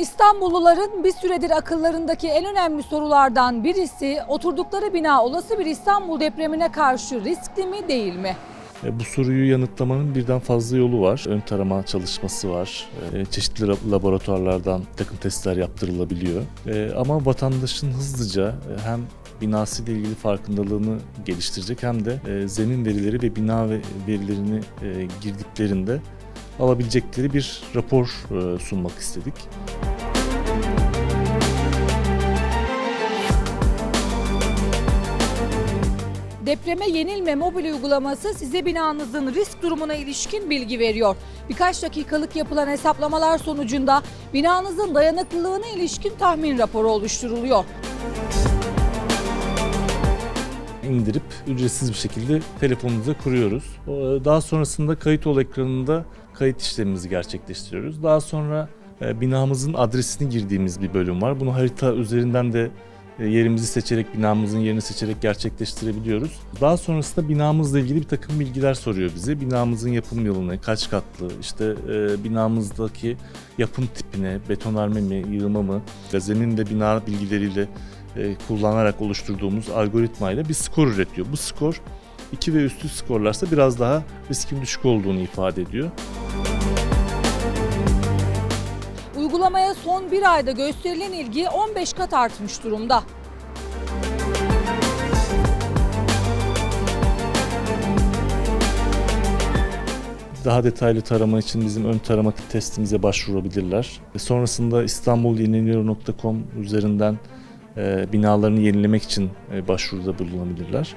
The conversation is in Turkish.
İstanbulluların bir süredir akıllarındaki en önemli sorulardan birisi oturdukları bina olası bir İstanbul depremine karşı riskli mi değil mi? E, Bu soruyu yanıtlamanın birden fazla yolu var. Ön tarama çalışması var. E, Çeşitli lab- laboratuvarlardan takım testler yaptırılabiliyor. E, Ama vatandaşın hızlıca hem binasıyla ilgili farkındalığını geliştirecek hem de zemin verileri ve bina ve- verilerini girdiklerinde alabilecekleri bir rapor sunmak istedik. Depreme yenilme mobil uygulaması size binanızın risk durumuna ilişkin bilgi veriyor. Birkaç dakikalık yapılan hesaplamalar sonucunda binanızın dayanıklılığına ilişkin tahmin raporu oluşturuluyor. indirip ücretsiz bir şekilde telefonunuza kuruyoruz. Daha sonrasında kayıt ol ekranında kayıt işlemimizi gerçekleştiriyoruz. Daha sonra e, binamızın adresini girdiğimiz bir bölüm var. Bunu harita üzerinden de yerimizi seçerek, binamızın yerini seçerek gerçekleştirebiliyoruz. Daha sonrasında binamızla ilgili bir takım bilgiler soruyor bize. Binamızın yapım yılını, kaç katlı, işte e, binamızdaki yapım tipine, betonarme mi, yığma mı, zemin ve bina bilgileriyle e, kullanarak oluşturduğumuz algoritmayla bir skor üretiyor. Bu skor 2 ve üstü skorlarsa biraz daha riskin düşük olduğunu ifade ediyor. Uygulamaya son bir ayda gösterilen ilgi 15 kat artmış durumda. Daha detaylı tarama için bizim ön tarama testimize başvurabilirler. Sonrasında istanbulyenileniyor.com üzerinden e, binalarını yenilemek için e, başvuruda bulunabilirler.